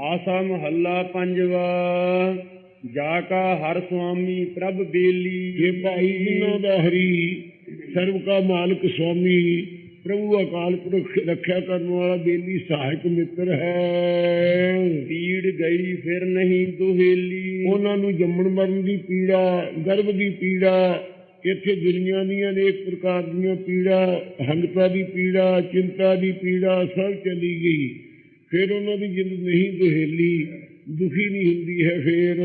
ਆਸਾ ਮਹੱਲਾ ਪੰਜਵਾ ਜਾ ਕਾ ਹਰ ਸੁਆਮੀ ਪ੍ਰਭ ਬੇਲੀ। ਜੇ ਭਾਈ ਜਿਨ੍ਹਾਂ ਦਾ ਹਰੀ ਸਰਬ ਕਾ ਮਾਲਕ ਸੁਆਮੀ ਪ੍ਰਭੂ ਅਕਾਲ ਪੁਰਖ ਰੱਖਿਆ ਕਰਨ ਵਾਲਾ ਬੇਲੀ ਸਹਾਇਕ ਮਿੱਤਰ ਹੈ। ਪੀੜ ਗਈ ਫਿਰ ਨਹੀਂ ਦੁਹੇਲੀ। ਉਹਨਾਂ ਨੂੰ ਜੰਮਣ ਮਰਨ ਦੀ ਪੀੜਾ ਗਰਭ ਦੀ ਪੀੜਾ ਇੱਥੇ ਦੁਨੀਆ ਦੀਆਂ ਅਨੇਕ ਪ੍ਰਕਾਰ ਦੀਆਂ ਪੀੜਾ ਹੰਗਤਾ ਦੀ ਪੀੜਾ ਚਿੰਤਾ ਦੀ ਪੀੜਾ ਸਭ ਚਲੀ ਗਈ। ਫਿਰ ਉਹਨਾਂ ਦੀ ਜਿੰਦ ਨਹੀਂ ਦੁਹੇਲੀ ਦੁਖੀ ਨਹੀਂ ਹੁੰਦੀ ਹੈ ਫੇਰ।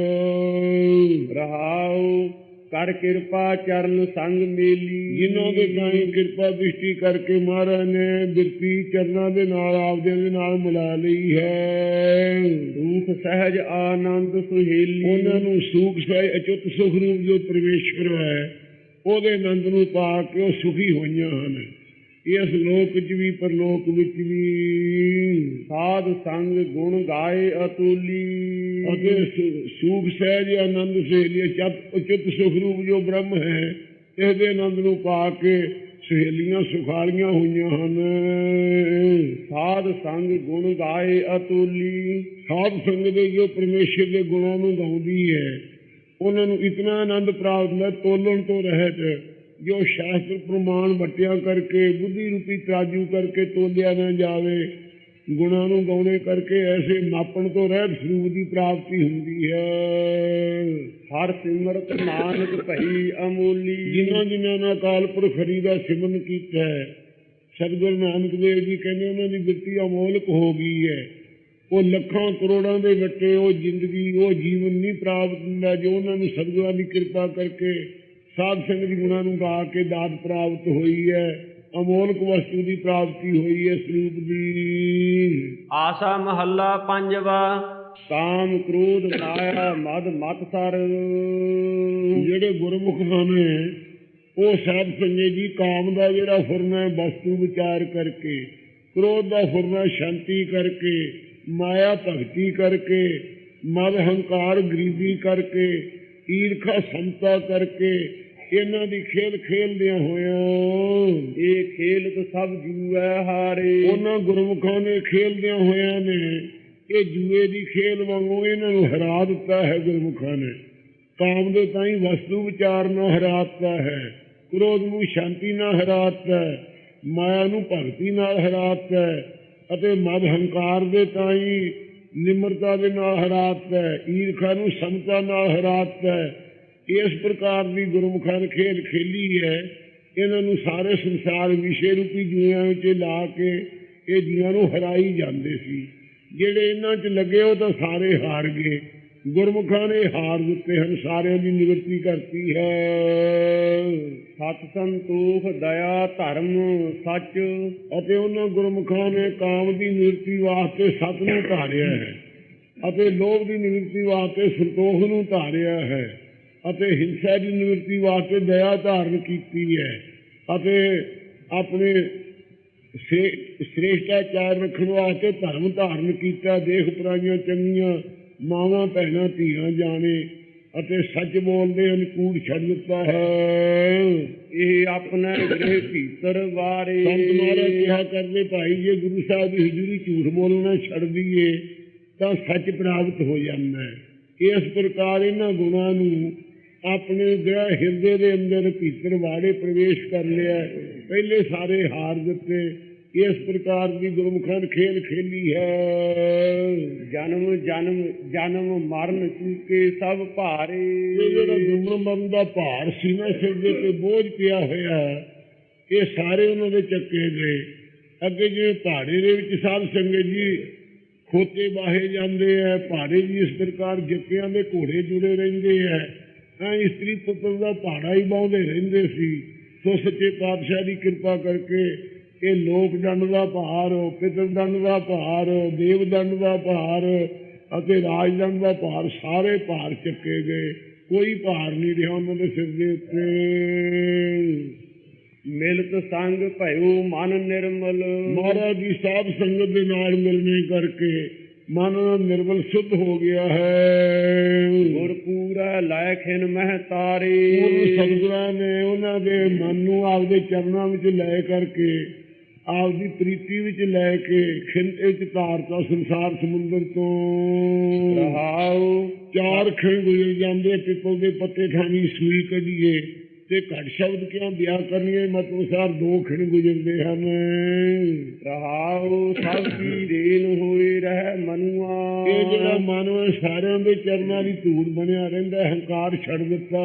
ਰਹਾਉ ਕਰ ਕਿਰਪਾ ਚਰਨ ਸੰਗ ਮੇਲੀ। ਜਿਨ੍ਹਾਂ ਦੇ ਕਾਈ ਕਿਰਪਾ ਦ੍ਰਿਸ਼ਟੀ ਕਰਕੇ ਮਹਾਰਾਜ ਨੇ ਬਿਰਤੀ ਚਰਨਾਂ ਦੇ ਨਾਲ ਆਪਦੇ ਦੇ ਨਾਲ ਮਿਲਾ ਲਈ ਹੈ। ਦੁਖ ਸਹਿਜ ਆਨੰਦ ਸੁਹੇਲੀ। ਉਹਨਾਂ ਨੂੰ ਸੂਖ ਸਹਿ ਅਚੁੱਤ ਸੁਖ ਰੂਪ ਜੋ ਪਰਮੇਸ਼ਰ ਹੈ ਉਹਦੇ ਆਨੰਦ ਨੂੰ ਪਾ ਕੇ ਉਹ ਸੁਖੀ ਹੋਈਆਂ ਹਨ। ਇਸ ਲੋਕ ਵਿੱਚ ਵੀ, ਪਰਲੋਕ ਵਿੱਚ ਵੀ। ਸਾਧ ਸੰਗ ਗੁਣ ਗਾਏ ਅਤੁਲੀ। ਅਤੇ ਸੂਖ ਸਹਿਜ ਆਨੰਦ ਸਹੇਲੀ ਚਤ ਉਚਿਤ ਸੁਖ ਰੂਪ ਜੋ ਬ੍ਰਹਮ ਹੈ, ਇਹਦੇ ਆਨੰਦ ਨੂੰ ਪਾ ਕੇ ਸਹੇਲੀਆਂ ਸੁਖਾਲੀਆਂ ਹੋਈਆਂ ਹਨ। ਸਾਧ ਸੰਗ ਗੁਣ ਗਾਏ ਅਤੁਲੀ। ਸਾਧ ਸੰਗ ਦੇ ਜੋ ਪਰਮੇਸ਼ਰ ਦੇ ਗੁਣਾਂ ਨੂੰ ਗਾਉਂਦੀ ਹੈ, ਉਹਨਾਂ ਨੂੰ ਇਤਨਾ ਆਨੰਦ ਪ੍ਰਾਪਤ ਹੁੰਦਾ, ਤੋਲਣ ਤੋਂ ਰਹਿਤ। ਜੋ ਸ਼ਾਸਤਰ ਪ੍ਰਮਾਣ ਵਟਿਆ ਕਰਕੇ ਬੁੱਧੀ ਰੂਪੀ ਤਰਾਜੂ ਕਰਕੇ ਤੋਲਿਆ ਨਾ ਜਾਵੇ ਗੁਣਾਂ ਨੂੰ ਗਾਉਣੇ ਕਰਕੇ ਐਸੇ ਮਾਪਣ ਤੋਂ ਰਹਿਤ ਸਰੂਪ ਦੀ ਪ੍ਰਾਪਤੀ ਹੁੰਦੀ ਹੈ। ਹਰ ਸਿਮਰਤ ਨਾਨਕ ਭਈ ਅਮੋਲੀ। ਜਿਨ੍ਹਾਂ ਜਿਨ੍ਹਾਂ ਨੇ ਅਕਾਲ ਪੁਰਖ ਹਰੀ ਦਾ ਸਿਮਰਨ ਕੀਤਾ ਹੈ ਸਤਿਗੁਰੂ ਨਾਨਕ ਦੇਵ ਜੀ ਕਹਿੰਦੇ ਉਹਨਾਂ ਦੀ ਬਿਰਤੀ ਅਮੋਲਕ ਹੋ ਗਈ ਹੈ। ਉਹ ਲੱਖਾਂ ਕਰੋੜਾਂ ਦੇ ਵੱਟੇ ਉਹ ਜ਼ਿੰਦਗੀ ਉਹ ਜੀਵਨ ਨਹੀਂ ਪ੍ਰਾਪਤ ਹੁੰਦਾ ਜੋ ਉਹਨਾਂ ਨੂੰ ਸਤਿਗੁਰਾਂ ਦੀ ਕਿਰਪਾ ਕਰਕੇ ਸਾਧ ਸੰਗਤ ਦੀ ਗੁਣਾਂ ਨੂੰ ਗਾ ਕੇ ਦਾਤ ਪ੍ਰਾਪਤ ਹੋਈ ਹੈ। ਅਮੋਲਕ ਵਸਤੂ ਦੀ ਪ੍ਰਾਪਤੀ ਹੋਈ ਹੈ ਸਰੂਪ ਦੀ। ਆਸਾ ਮਹੱਲਾ ਪੰਜਵਾ। ਕਾਮ ਕ੍ਰੋਧ ਮਾਇਆ ਮਦ ਮਤ ਸਰ। ਜਿਹੜੇ ਗੁਰਮੁਖ ਹਨ ਉਹ ਸਾਧ ਸੰਗਤ ਜੀ ਕਾਮ ਦਾ ਜਿਹੜਾ ਫੁਰਨਾ ਹੈ ਵਸਤੂ ਵਿਚਾਰ ਕਰਕੇ ਕ੍ਰੋਧ ਦਾ ਫੁਰਨਾ ਸ਼ਾਂਤੀ ਕਰਕੇ ਮਾਇਆ ਭਗਤੀ ਕਰਕੇ ਮਦ ਹੰਕਾਰ ਗਰੀਬੀ ਕਰਕੇ ਈਰਖਾ ਸਮਤਾ ਕਰਕੇ ਇਹਨਾਂ ਦੀ ਖੇਲ ਖੇਲਦਿਆਂ ਹੋਇਆਂ ਇਹ ਖੇਲਤ ਸਭ ਜੂਐ ਹਾਰੇ। ਉਹਨਾਂ ਗੁਰਮੁਖਾਂ ਨੇ ਖੇਲਦਿਆਂ ਹੋਇਆਂ ਨੇ ਇਹ ਜੂਏ ਦੀ ਖੇਲ ਵਾਂਗੂ ਇਹਨਾਂ ਨੂੰ ਹਰਾ ਦਿੱਤਾ ਹੈ ਗੁਰਮੁਖਾਂ ਨੇ। ਕਾਮ ਦੇ ਤਾਈ ਵਸਤੂ ਵਿਚਾਰ ਨਾਲ ਹਰਾਤਾ ਹੈ, ਕ੍ਰੋਧ ਨੂੰ ਸ਼ਾਂਤੀ ਨਾਲ ਹਰਾਤਾ ਹੈ, ਮਾਇਆ ਨੂੰ ਭਗਤੀ ਨਾਲ ਹਰਾਤਾ ਹੈ ਅਤੇ ਮਦ ਹੰਕਾਰ ਦੇ ਤਾਈ ਨਿਮਰਤਾ ਦੇ ਨਾਲ ਹਰਾਤਾ ਹੈ, ਈਰਖਾ ਨੂੰ ਸਮਤਾ ਨਾਲ ਹਰਾਤਾ ਹੈ। ਇਸ ਪ੍ਰਕਾਰ ਦੀ ਗੁਰਮੁਖਾਂ ਨੇ ਖੇਡ ਖੇਲੀ ਹੈ। ਇਹਨਾਂ ਨੂੰ ਸਾਰੇ ਸੰਸਾਰ ਵਿਸ਼ੇ ਰੂਪੀ ਜੂਆਂ ਵਿੱਚ ਲਾ ਕੇ ਇਹ ਜੀਆਂ ਨੂੰ ਹਰਾਈ ਜਾਂਦੇ ਸੀ। ਜਿਹੜੇ ਇਹਨਾਂ 'ਚ ਲੱਗੇ ਉਹ ਤਾਂ ਸਾਰੇ ਹਾਰ ਗਏ। ਗੁਰਮੁਖਾਂ ਨੇ ਹਾਰ ਦਿੱਤੇ ਹਨ, ਸਾਰਿਆਂ ਦੀ ਨਿਵਰਤੀ ਕਰਤੀ ਹੈ। ਸਤ ਸੰਤੋਖ ਦਇਆ, ਧਰਮ, ਸੱਚ ਅਤੇ ਉਹਨਾਂ ਗੁਰਮੁਖਾਂ ਨੇ ਕਾਮ ਦੀ ਨਿਵਰਤੀ ਵਾਸਤੇ ਸਤ ਨੂੰ ਧਾਰਿਆ ਹੈ ਅਤੇ ਲੋਭ ਦੀ ਨਿਵਰਤੀ ਵਾਸਤੇ ਸੰਤੋਖ ਨੂੰ ਧਾਰਿਆ ਹੈ। ਅਤੇ ਹਿੰਸਾ ਦੀ ਨਿਵਰਤੀ ਵਾਸਤੇ ਦਇਆ ਧਾਰਨ ਕੀਤੀ ਹੈ ਅਤੇ ਆਪਣੇ ਸੇ- ਸ੍ਰੇਸ਼ਟਾਚਾਰ ਰੱਖਣ ਵਾਸਤੇ ਧਰਮ ਧਾਰਨ ਕੀਤਾ ਦੇਖ ਪਰਾਈਆਂ ਚੰਗੀਆਂ ਮਾਵਾਂ ਭੈਣਾਂ ਧੀਆਂ ਜਾਣੇ ਅਤੇ ਸੱਚ ਬੋਲਦੇ ਹਨ ਕੂੜ ਛੱਡ ਦਿੱਤਾ ਹੈ। ਇਹ ਆਪਣਾ ਗ੍ਰਹਿ ਭੀਤਰ ਵਾਰੇ। ਸੰਤ ਮਹਾਰਾਜ ਕਿਹਾ ਕਰਦੇ ਭਾਈ ਜੇ ਗੁਰੂ ਸਾਹਿਬ ਦੀ ਹਜ਼ੂਰੀ ਝੂਠ ਬੋਲਣਾ ਛੱਡ ਦਈਏ ਤਾਂ ਸੱਚ ਪ੍ਰਾਪਤ ਹੋ ਜਾਂਦਾ ਹੈ। ਇਸ ਪ੍ਰਕਾਰ ਇਹਨਾਂ ਗੁਣਾਂ ਨੂੰ ਆਪਣੇ ਗ੍ਰਹਿ ਹਿਰਦੇ ਦੇ ਅੰਦਰ ਭੀਤਰ ਵਾੜੇ ਪ੍ਰਵੇਸ਼ ਕਰ ਲਿਆ ਪਹਿਲੇ ਸਾਰੇ ਹਾਰ ਦਿੱਤੇ ਇਸ ਪ੍ਰਕਾਰ ਦੀ ਗੁਰਮੁਖਾਂ ਖੇਲ ਖੇਲੀ ਹੈ। ਜਨਮ ਜਨਮ ਜਨਮ ਮਰਨ ਚੁਕੇ ਸਭ ਭਾਰੇ। ਇਹ ਜਿਹੜਾ ਜੰਮਣ ਮਰਨ ਦਾ ਭਾਰ ਸੀ ਨਾ ਸਿਰ ਦੇ ਤੇ ਬੋਝ ਪਿਆ ਹੋਇਆ ਇਹ ਸਾਰੇ ਉਹਨਾਂ ਦੇ ਚੱਕੇ ਗਏ ਅੱਗੇ ਜਿਵੇਂ ਪਹਾੜੇ ਦੇ ਵਿੱਚ ਸਾਧ ਸੰਗਤ ਜੀ ਖੋਤੇ ਬਾਹੇ ਜਾਂਦੇ ਆ ਪਹਾੜੇ ਜੀ ਇਸ ਪ੍ਰਕਾਰ ਜੱਕਿਆਂ ਦੇ ਘੋੜੇ ਜੁੜੇ ਰਹਿੰਦੇ ਆ ਐ ਇਸਤਰੀ ਪੁੱਤਰ ਦਾ ਪਹਾੜਾ ਹੀ ਬਾਉਂਦੇ ਰਹਿੰਦੇ ਸੀ। ਸੋ ਸੱਚੇ ਪਾਤਸ਼ਾਹ ਦੀ ਕਿਰਪਾ ਕਰਕੇ ਇਹ ਲੋਕ ਦੰਡ ਦਾ ਭਾਰ ਪਿਤਰ ਦੰਡ ਦਾ ਭਾਰ ਦੇਵ ਦੰਡ ਦਾ ਭਾਰ ਅਤੇ ਰਾਜ ਦੰਡ ਦਾ ਭਾਰ ਸਾਰੇ ਭਾਰ ਚੱਕੇ ਗਏ। ਕੋਈ ਭਾਰ ਨਹੀਂ ਰਿਹਾ ਉਹਨਾਂ ਦੇ ਸਿਰ ਦੇ ਉੱਤੇ। ਮਿਲਤ ਸੰਗ ਭਇਓ ਮਨ ਨਿਰਮਲ। ਮਹਾਰਾਜ ਦੀ ਸਾਧ ਸੰਗਤ ਦੇ ਨਾਲ ਮਿਲਣੇ ਕਰਕੇ ਮਨ ਨਿਰਵਲ ਸ਼ੁੱਧ ਹੋ ਗਿਆ ਹੈ। ਗੁਰ ਪੂਰਾ ਲਾਇਕ ਹਨ ਮਹਿ ਤਾਰੇ। ਸਤਿਗੁਰਾਂ ਨੇ ਉਹਨਾਂ ਦੇ ਮਨ ਨੂੰ ਆਪਦੇ ਚਰਨਾਂ ਵਿੱਚ ਲੈ ਕਰਕੇ ਆਪਦੀ ਪ੍ਰੀਤੀ ਵਿੱਚ ਲੈ ਕੇ ਖਿੰਦੇ ਚ ਧਾਰਤਾ ਸੰਸਾਰ ਸਮੁੰਦਰ ਤੋਂ। ਰਹਾਉ ਚਾਰ ਖਿੰਗ ਗੁਜ਼ਰ ਜਾਂਦੇ ਪਿੱਪਲ ਦੇ ਪੱਤੇ ਖਾਣੀ ਸੂਈ ਕਢੀਏ। ਤੇ ਘੱਟ ਸ਼ਬਦ ਕਿਉਂ ਬਿਆ ਕਰਨੀਏ? ਮਤਲਬ ਸਾਰ ਦੋ ਖਣ ਗੁਜ਼ਰਦੇ ਹਨ। ਰਹਾਉ ਸਭ ਰੇਨ ਹੋਏ ਰਹਿ ਮਨੁਆ। ਇਹ ਜਿਹੜਾ ਮਨ ਹੈ ਸਾਰਿਆਂ ਦੇ ਚਰਨਾਂ ਦੀ ਧੂੜ ਬਣਿਆ ਰਹਿੰਦਾ ਹੰਕਾਰ ਛੱਡ ਦਿੱਤਾ।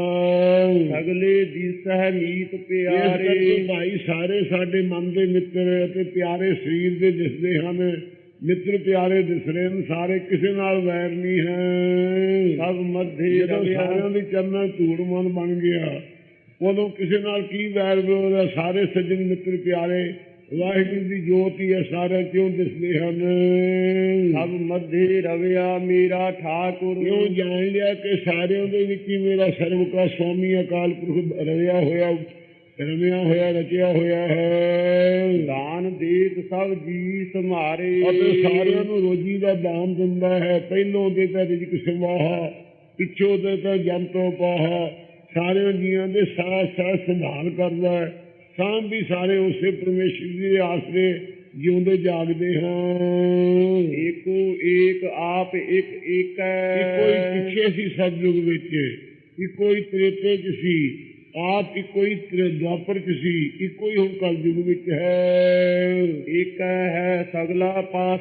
ਸਗਲੇ ਦਿਸਹਿ ਮੀਤ ਇਸ ਕਰਕੇ ਪਿਆਰੇ। ਭਾਈ ਸਾਰੇ ਸਾਡੇ ਮਨ ਦੇ ਮਿੱਤਰ ਅਤੇ ਪਿਆਰੇ ਸਰੀਰ ਦੇ ਦਿਸਦੇ ਹਨ। ਮਿੱਤਰ ਪਿਆਰੇ ਦਿਸ ਰਹੇ ਹਨ ਸਾਰੇ ਕਿਸੇ ਨਾਲ ਵੈਰ ਨਹੀਂ ਹੈ। ਸਭ ਮਧੇ ਰਵਿਆ ਸਾਰਿਆਂ ਦੇ ਚਰਨਾਂ ਧੂੜ ਮਨ ਬਣ ਗਿਆ ਉਦੋਂ ਕਿਸੇ ਨਾਲ ਕੀ ਵੈਰ ਵਿਰੋਧ ਹੈ? ਸਾਰੇ ਸੱਜਣ ਮਿੱਤਰ ਪਿਆਰੇ ਵਾਹਿਗੁਰੂ ਦੀ ਜੋਤ ਹੀ ਹੈ ਸਾਰਿਆਂ ਕਿਉਂ ਦਿਸਦੇ ਹਨ। ਸਭ ਮਧੇ ਰਵਿਆ ਮੇਰਾ ਠਾਕੁਰ। ਕਿਉਂ ਜਾਣ ਲਿਆ ਕਿ ਸਾਰਿਆਂ ਦੇ ਵਿੱਚ ਹੀ ਮੇਰਾ ਸਰਬ ਕਾ ਸੁਆਮੀ ਅਕਾਲ ਪੁਰਖ ਰਵਿਆ ਹੋਇਆ ਰਵਿਆ ਹੋਇਆ ਰਚਿਆ ਹੋਇਆ ਹੈ। ਦਾਨ ਦੇਤ ਸਭ ਜੀ ਸਮਾਰੇ ਅਤੇ ਸਾਰਿਆਂ ਨੂੰ ਰੋਜੀ ਦਾ ਦਾਨ ਦਿੰਦਾ ਹੈ। ਪਹਿਲੋਂ ਦੇ ਤਾਂ ਰਿਜਕ ਸਮਾਹਾ ਪਿੱਛੋਂ ਦੇ ਤਾਂ ਜੰਤੋ ਪਾਹਾ। ਸਾਰਿਆਂ ਜੀਆਂ ਦੇ ਸਾਹ ਸਾਹ ਸੰਭਾਲ ਕਰਦਾ ਹੈ। ਸਾਂਭ ਵੀ ਸਾਰੇ ਉਸੇ ਪਰਮੇਸ਼ਰ ਦੇ ਆਸਰੇ ਜਿਉਂਦੇ ਜਾਗਦੇ ਹਾਂ। ਏਕੋ ਏਕ ਆਪ ਇੱਕ ਏਕੈ ਇੱਕੋ ਹੀ ਪਿੱਛੇ ਸੀ ਸਤਯੁਗ ਵਿੱਚ। ਇੱਕੋ ਹੀ ਤ੍ਰੇਤੇ ਚ ਸੀ। ਆਪ ਇੱਕੋ ਹੀ ਦੁਆਪਰ ਚ ਸੀ। ਇੱਕੋ ਹੀ ਹੁਣ ਕਲਯੁਗ ਵਿੱਚ ਹੈ। ਇੱਕ ਹੈ ਸਗਲਾ ਪਾਸ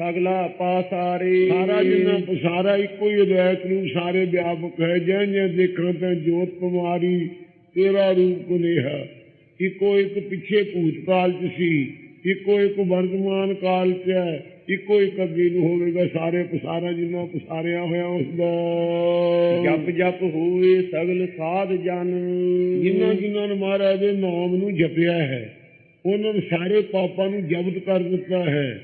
ਸਗਲਾ ਪਾਸਾਰੇ ਸਾਰਾ। ਜਿੰਨਾ ਪਸਾਰਾ ਇੱਕੋ ਹੀ ਅਦਵੈਤ ਰੂਪ ਸਾਰੇ ਵਿਆਪਕ ਹੈ। ਜੈ ਜੈ ਦੇਖਾਂ ਤਾਂ ਜੋਤ ਕੁਮਾਰੀ ਤੇਰਾ ਰੂਪ ਕੁਨੇਹਾ ਇੱਕੋ ਇੱਕ ਪਿੱਛੇ ਭੂਤ ਕਾਲ ਚ ਸੀ। ਇੱਕੋ ਇੱਕ ਵਰਤਮਾਨ ਕਾਲ ਚ ਹੈ। ਇੱਕੋ ਇੱਕ ਅੱਗੇ ਨੂੰ ਹੋਵੇਗਾ। ਸਾਰੇ ਪਸਾਰਾ ਜਿੰਨਾ ਪਸਾਰਿਆ ਹੋਇਆ ਉਸ ਦਾ ਜਪ ਜਪ ਹੋਏ ਸਗਲ ਸਾਧ ਜਨ। ਜਿਨ੍ਹਾਂ ਜਿਨ੍ਹਾਂ ਨੇ ਮਹਾਰਾਜ ਦੇ ਨਾਮ ਨੂੰ ਜਪਿਆ ਹੈ ਉਹਨਾਂ ਨੇ ਸਾਰੇ ਪਾਪਾਂ ਨੂੰ ਜ਼ਬਤ ਕਰ ਦਿੱਤਾ ਹੈ।